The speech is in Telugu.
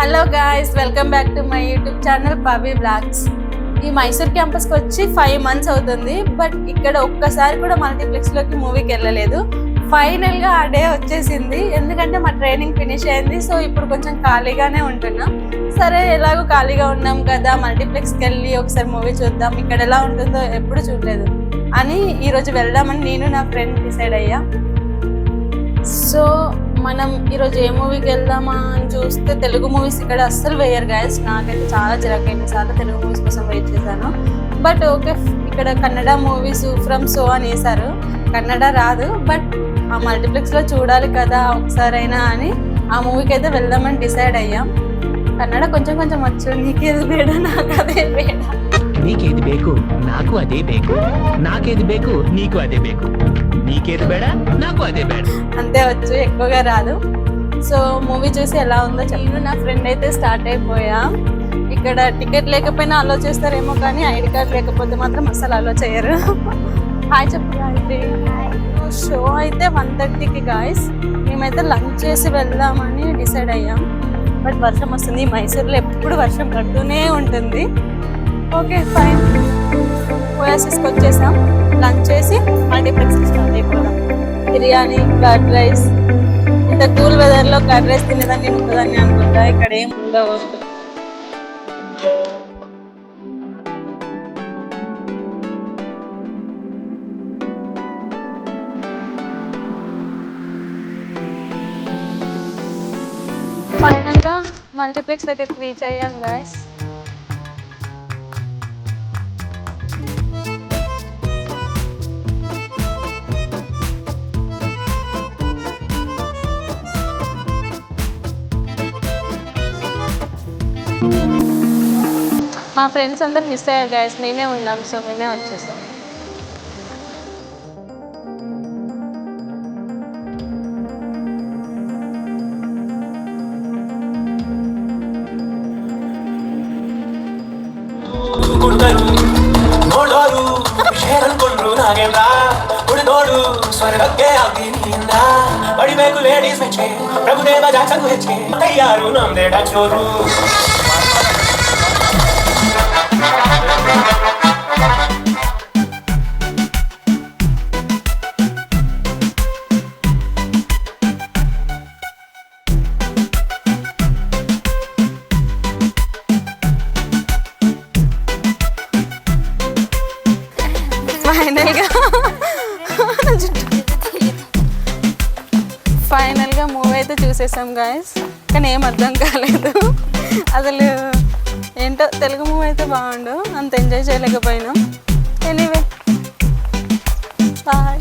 Hello guys welcome back to my YouTube channel Pavi vlogs ఈ మైసూర్ క్యాంపస్కి వచ్చి ఫైవ్ మంత్స్ అవుతుంది బట్ ఇక్కడ ఒక్కసారి కూడా మల్టీప్లెక్స్లోకి మూవీకి వెళ్ళలేదు. ఫైనల్గా ఆ డే వచ్చేసింది ఎందుకంటే మా ట్రైనింగ్ ఫినిష్ అయింది సో ఇప్పుడు కొంచెం ఖాళీగానే ఉంటున్నాం. సరే ఎలాగో ఖాళీగా ఉన్నాం కదా మల్టీప్లెక్స్కి వెళ్ళి ఒకసారి మూవీ చూద్దాం ఇక్కడ ఎలా ఉంటుందో ఎప్పుడు చూడలేదు. అని ఈరోజు వెళ్దామని నేను నా ఫ్రెండ్ డిసైడ్ అయ్యా. సో మనం ఈరోజు ఏ మూవీకి వెళ్దామా అని చూస్తే తెలుగు మూవీస్ ఇక్కడ అస్సలు వేయరు గాయస్ నాకైతే చాలా చిరకైన సార్లు తెలుగు మూవీస్ కోసం వెయిట్ చేశాను. బట్ ఓకే ఇక్కడ కన్నడ మూవీస్ ఫ్రమ్ సో అని వేశారు. కన్నడ రాదు బట్ ఆ మల్టీప్లెక్స్లో చూడాలి కదా ఒకసారైనా అని ఆ మూవీకి అయితే వెళ్దామని డిసైడ్ అయ్యాం. కన్నడ కొంచెం కొంచెం వచ్చు నీకేది వేడా నాకు అదే నాకు అదే ಬೇಕು నాకేది ಬೇಕು నీకు అదే ಬೇಕು నీకేది ಬೇಡ నాకు అదే ಬೇಡ అంతే వచ్చు ఎక్కువగా రాదు సో మూవీ చూసి ఎలా ఉందో చెప్పు నా ఫ్రెండ్ అయితే స్టార్ట్ అయిపోయా ఇక్కడ టికెట్ లేకపోయినా అలో చేస్తారేమో కానీ ఐడి కార్డ్ లేకపోతే మాత్రం అసలు అలో చేయరు హాయ్ చెప్పు గాయత్రి షో అయితే వన్ థర్టీకి గాయస్ మేమైతే లంచ్ చేసి వెళ్దామని డిసైడ్ అయ్యాం బట్ వర్షం వస్తుంది మైసూర్లో ఎప్పుడు వర్షం పడుతూనే ఉంటుంది ఓకే ఫైన్ ఓఎస్ఎస్కి వచ్చేసాం. లంచ్ చేసి మల్టీప్లెక్స్ స్టార్ట్ అయిపోదాం. బిర్యానీ కర్డ్ రైస్ ఇంత కూల్ వెదర్లో కర్డ్ రైస్ తినేదాన్ని ఉంటుందని అనుకుంటా. ఇక్కడ ఏం ఉండవు. ఫైనల్గా మల్టీప్లెక్స్ దగ్గరికి రీచ్ అయ్యాం గాయస్ మా ఫ్రెండ్స్ అందరు మిస్ అయ్యారు గాయస్ మేమే ఉన్నాం సో మేమే వచ్చేసాం ಕುಡುಕರು ನೋಡೋರು ಶೇರ್ ಅನ್ಕೊಂಡ್ರು ನಾಗೇಂದ್ರ ಕುಡಿದೋಡು ಸ್ವರ್ಗಕ್ಕೆ ಆಗ್ತೀನಿಯಿಂದ ಬಡಿಬೇಕು ಲೇಡೀಸ್ ಮೆಚ್ಚೆ ಪ್ರಭುದೇವ ಜಾಕ್ಸನ್ ಹೆಚ್ಚೆ ತಯ್ಯಾರು ನಮ್ದೇ ಡ್ಯಾನ್ಸ್ అయితే చూసేసాం గాయస్ కానీ ఏం అర్థం కాలేదు. అసలు ఏంటో తెలుగు మూవీ అయితే బాగుండు. అంత ఎంజాయ్ చేయలేకపోయినాం. Anyway bye